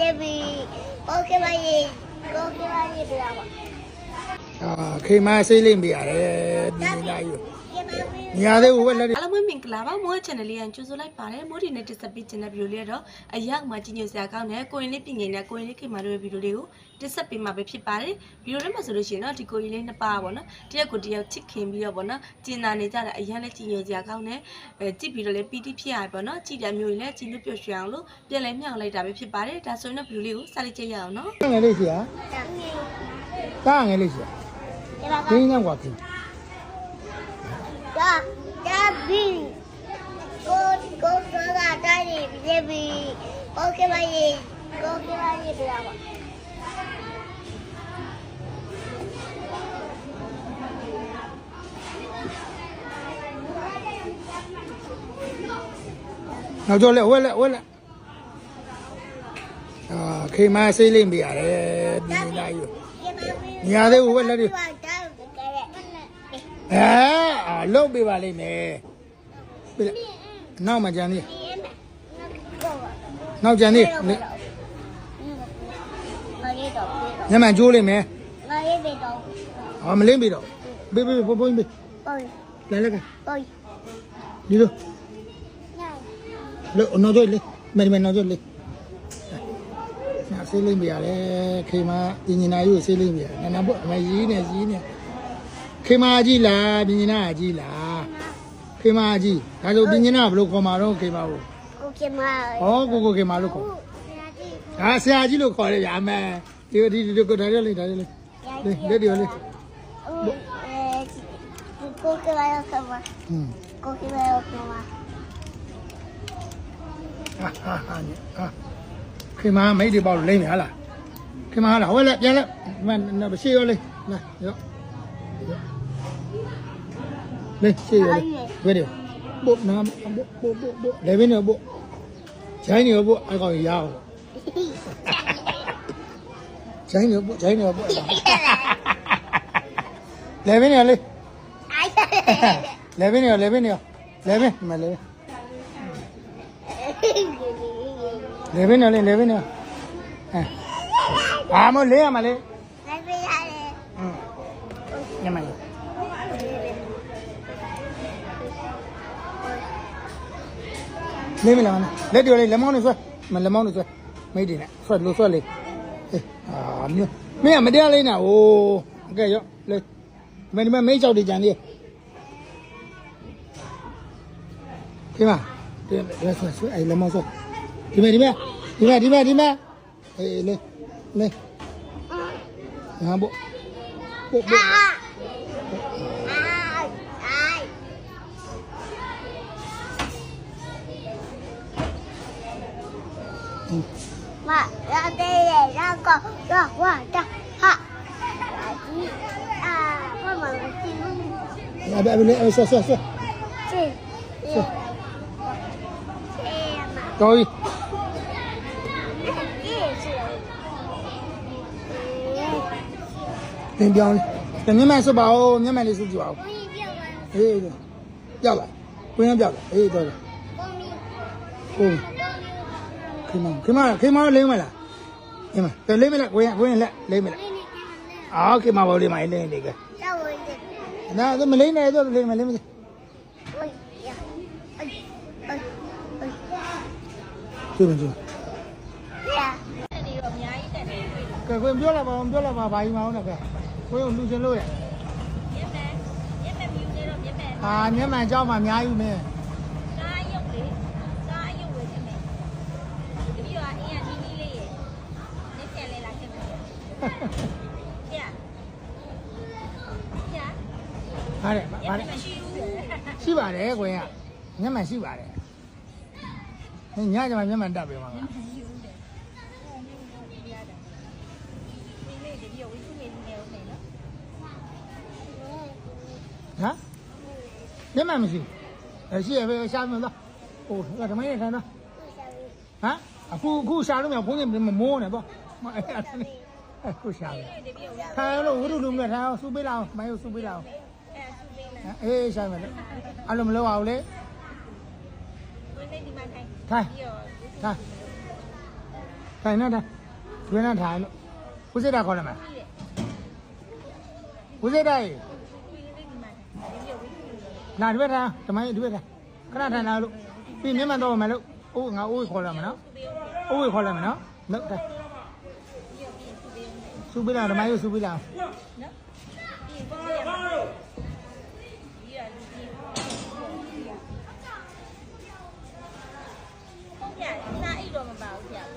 လက်ပြီးဘောကမရေဘောကမရေပြလာပါအာခေမဆေးလိမ့်ပြရတယ်ဒီလာယူ ညာသေးဘူးဝက်လက်တွေအားလုံးပဲမင်္ဂလာပါမိုး channel လေးရန်ကြိုဆိုလိုက်ပါတယ်မိုးဒီနဲ့တက်ဆက်ပေးခြင်းတဲ့ဗီဒီယိုလေးကတော့အရောက်မှကြီးညိုစရာကောင်းတဲ့ကိုရင်လေးပြင်ငင်တဲ့ကိုရင်လေးခင်မာတို့ရဲ့ဗီဒီယိုလေးကိုတက်ဆက်ပေးမှာပဲဖြစ်ပါတယ်ဗီဒီယိုထဲမှာဆိုလို့ရှိရင်တော့ဒီကိုရင်လေးနှစ်ပါးပေါ့နော်တရက်ကိုတရက်ချစ်ခင်ပြီးတော့ပေါ့နော်ကျင်နာနေကြတဲ့အရန်လေးကြီးညိုစရာကောင်းတဲ့အဲကြည့်ပြီးတော့လည်းပီတိဖြစ်ရပေါ့နော်ကြည့်တဲ့မျိုးကြီးလည်းကြည်လို့ပျော်ရွှင်အောင်လို့ပြန်လဲမြောက်လိုက်တာပဲဖြစ်ပါတယ်ဒါဆိုရင်တော့ဗီဒီယိုလေးကိုစလိုက်ကြရအောင်နော်ငယ်လေးရှိရတမ်းပြေတာငယ်လေးရှိရပါဒင်းညောင်းကွာပြီဒါဒါဘီကိုကိုဆိုတာတိုင်း Nào, cho lẹ quên lại! Khi mai xây lên bìa để đi xuống đây rồi, 里？哎 လက်တွေပါတာကဲအဲအာလုတ်ပြပါလိမ့်မယ်ပြလက်နောက်မှကြံသေးဒီမဲ့ကောပါနောက်ကြံသေးငါရေးတော့ပြေတော့ညမှန်ကျိုးလိမ့်မယ်ငါရေးပြေတော့ဟောမလင်းပြီတော့ဘေးဘေးဘုံဘုံဘေးပေါ်လဲလက်ကပေါ်ဒီလိုညိုင်လို့နောက်ကျော်လေးမယ်မယ်နောက်ကျော်လေးညာဆေးလိမ့်ပြရတယ်ခေမအင်ဂျင်နာယူဆေးလိမ့်ပြရတယ်နာဘအမရီးနေရီးနေ ခေမကြီးလားပင်ဂျင်နာကြီးလားခေမကြီးဒါဆိုပင်ဂျင်နာဘယ်လိုခေါ်မှာတော့ခေမကိုကိုကမဩကိုကိုခေမလို့ခေါ်ဟာဆရာကြီးလို့ခေါ်ရရမယ်ဒီဒီဒီကိုဒါရလေးဒါရလေးလေးလက်ဒီလေးကိုကမရောကမဟွန်းကိုကမရောကမဟာဟာဟာဟာခေမမိတ်တွေပေါ့လိမ့်မယ်ဟာလားခေမဟာလားဟိုလက်ပြန်လက်မမရှိရောလေးလာရော đây ചെയ്യോ വരുമോ bộ nam bộ bộ bộ bộ. Để bên nào bộ. Trái nhiều bộ. Ai còn giàu trái nhiều bộ trái nhiều bộ. Lấy bên nào đi. Lấy bên nào lấy bên nào lấy bên mà lấy lấy bên. Nào lấy bên nào à. à. Mà lấy à mà lấy လေးမလားမလက်တော်လေးလက်မောင်းနဲ့ဆွဲမလက်မောင်းနဲ့ဆွဲမိတ်တင်နဲ့ဆွဲလို့ဆွဲလေးအေးအာမြို့မင်းကမတရားလေးနာဟိုအကဲရောလေမင်းဒီမမိတ်ချောက်တွေကြံသေးဒီမှာဒီလက်ဆွဲဆွဲအဲ့လက်မောင်းဆွဲဒီမဲ့ဒီမဲ့ဒီမဲ့ဒီမဲ့ဒီမဲ့အေးလေလေဟာဘောဘော 我要对脸上搞个我的哈，一啊，不能进。那边不能，说说说。这，这，这嘛。高一。挺的，你买十八哦，你买的是几？啊。哎，对，掉了，不用掉了，哎，对了。嗯。给妈给妈妈拎回来行吧在里面来我也我也来来好给妈妈拎回来拎那个那我那咱们来就来对不对不要了吧不要了吧把衣服往这边用棉被棉被没有棉被啊棉被棉没ဟာတယ်ဟာတယ် မရှိဘူးလေ ရှိပါတယ်ကိုင်းကမျက်မှန်ရှိပါတယ်ညကျမှမျက်မှန်တက်ပြီမှာ ဒီနေ့တပည့်ဝိစုမေနေဦးမယ်နော် ဟမ်မျက်မှန်မရှိအဲရှိရပဲရှားမလို့ဟိုကဓမ္မရဲ့ခံတော့ဟမ်အခုအခုရှားလို့မရဘုန်းကြီးမမိုးနဲ့ပေါ့အခုရှားတယ်ထိုင်လို့ဝိရုလူမြထိုင်အောင်စူပေးလာအောင်မိုင်းကိုစူပေးလာအောင် အဲဆူပေးလိုက်အေးရှားမယ်အဲ့လိုမလုပ်အောင်လေဝင်းနေဒီမှာထိုင်ထိုင်ပြီးတော့ထိုင်ထိုင်နေထိုင်တွင်နေထိုင်လို့ဦးစိတ်တာခေါ်လိုက်မယ်ပြီးတယ်ဦးစိတ်တာရေပြီးလေးလေးဒီမှာဒီပြုတ်ပြီးလာဒီဘက်ထားဓမ္မကြီးဒီဘက်ထားခဏထိုင်လာလို့ပြီးမျက်မှန်တော့မယ်လို့အိုးငါအိုးခေါ်လိုက်မယ်နော်သူပေးဦးအိုးခေါ်လိုက်မယ်နော်လို့တာပြုတ်ပြီးသူပေးဦးမယ်စူပေးလာဓမ္မကြီးစူပေးလာ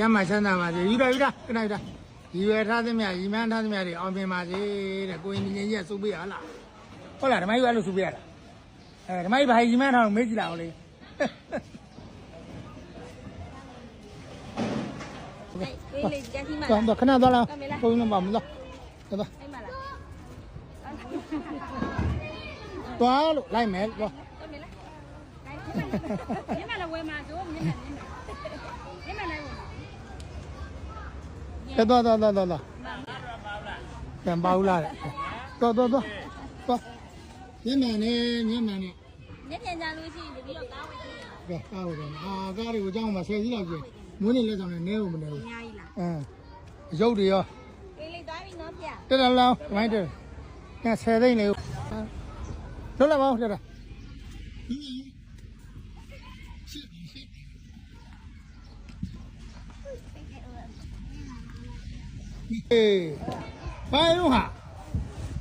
ပါဦးမြင်နာကြီးကကျမ်းမှာချမ်းသာပါစေယူတာယူတာခဏယူတာယူရထားသမျှရီမန်းထားသမျှတွေအောင်မြင်ပါစေတဲ့ကိုရင်ညီကြီးကစူပေးရလားဟုတ်လားဓမ္မကြီးကအဲ့လိုစူပေးရလားအဲဓမ္မကြီးဘာရီမန်းထားအောင်မေးကြည့်လာအောင်လေ အေးလေးကြက်စီမ တော့ လား တော့ခဏသွားလားဘုန်းကြီးမပါမလားတော့ အဲ့မလား သွားလို့လိုက်မယ်သွား တော့မလားညမလာဝဲမှာဆိုညမညမည ကဲသွားသွားသွားသွားသွားကံပါဦးလားတော့တော့တော့သွားမျက်မှန်နဲ့မျက်မှန်နဲ့ညပြန်ကြလို့ရှိရင်တပြီးတော့ကားဝင်ကြည့်ရကဲကားဦးတယ်အာကားတွေကိုအကြောင်းမှာဆယ်စီးလောက်ကျမွေးနေလက်ဆောင်နဲ့နဲဦးမနေဘူးအများကြီးလားအင်းရုပ်တွေရောအေးလေးသွားပြီနော်ပြတက်တယ်လောင်းမိုင်းတယ်ကဲဆယ်သိန်းလေလွတ်လာပါဦးတက် တာအေးဘာလို့ဟာ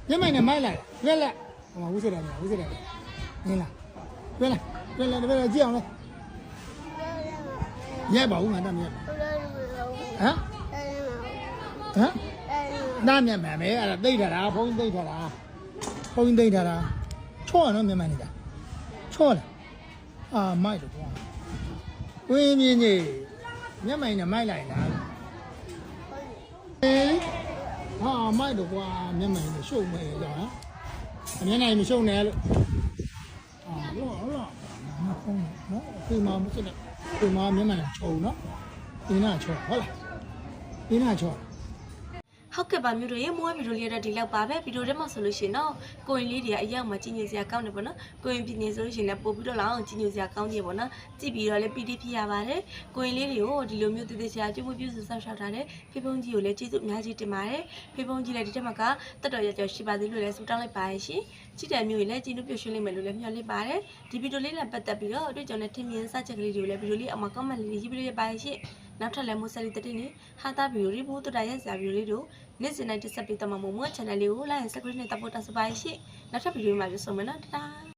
ညမိုင်နဲ့မိုက်လိုက်လက်လက်ဟိုဝှစတယ်ဝှစတယ်နင်းလားပြလာပြလာပြလာကြည့်အောင်လေရဲပါဦးငါတမ်းရဲဟမ်ဟမ်နားမြန်မြန်ပဲအဲ့ဒါသိထတာဘုန်းကြီးသိထတာဘုန်းကြီးသိထတာချော့ရနော်မြန်မာနေတာချော့လားအာမိုက်တော့ကွာဝင်းမြင်းကြီးမျက်မှန်နဲ့မိုက်လိုက်လား ဟေးဟာမိုက်တော့ကွာမျက်မှန်နဲ့ရှုပ်မယ်ကြောင်အမျက်နိုင်မရှုပ်နဲ့လို့အာလောလောမဟုတ်နော်ဒီမှာမစစ်နဲ့ဒီမှာမျက်မှန်ချုံနော်ဒီနာချော့ဟုတ်လားဒီနာချော့ ဟုတ်ကဲ့ပါမျိုးတို့ရေမိုးဝဲဗီဒီယိုလေးတော့ဒီလောက်ပါပဲဗီဒီယိုထဲမှာဆိုလို့ရှိရင်တော့ကိုရင်လေးတွေကအရောက်မှာကြီးညိုစရာကောင်းတယ်ပေါ့နော်ကိုရင်ပြည်နေဆိုလို့ရှိရင်လည်းပို့ပြီးတော့လောက်အောင်ကြီးညိုစရာကောင်းကြီးပေါ့နော်ကြည့်ပြီးတော့လည်းပီတိဖြစ်ရပါတယ်ကိုရင်လေးတွေကိုဒီလိုမျိုးတည်တည်ချာကျွေးမွေးပြုစုဆောက်ရှောက်ထားတဲ့ဖေဖုံးကြီးကိုလည်းကျေးဇူးအများကြီးတင်ပါတယ်ဖေဖုံးကြီးလည်းဒီတက်မှာကတက်တော်ရကြောရှိပါသေးလို့လည်းဆုတောင်းလိုက်ပါရရှင်ကြည့်တယ်မျိုးကြီးလည်းကြည်နုပြည့်ရွှင်လိမ့်မယ်လို့လည်းမျှော်လင့်ပါတယ်ဒီဗီဒီယိုလေးနဲ့ပတ်သက်ပြီးတော့အတွေ့အကြုံနဲ့ထင်မြင်စချက်ကလေးတွေကိုလည်းဗီဒီယိုလေးအောက်မှာ comment လေးရေးပြီးရပါရရှင်နောက်ထပ်လည်းမိုးဆက်လီတတိနေဟာတာဗီဒီယိုလေးဘိုးတူတာရဲ့ဇာဗီဒီယိုလေးတို့ နေ့စဉ်တိုင်းတက်ဆက်ပေးတော့မှာမို့မို့ channel လေးကို like and subscribe နဲ့တပ်ဖို့တောင်းစပါရရှိနောက်ထပ်ဗီဒီယိုမှာပြန်ဆုံမယ်နော်တတား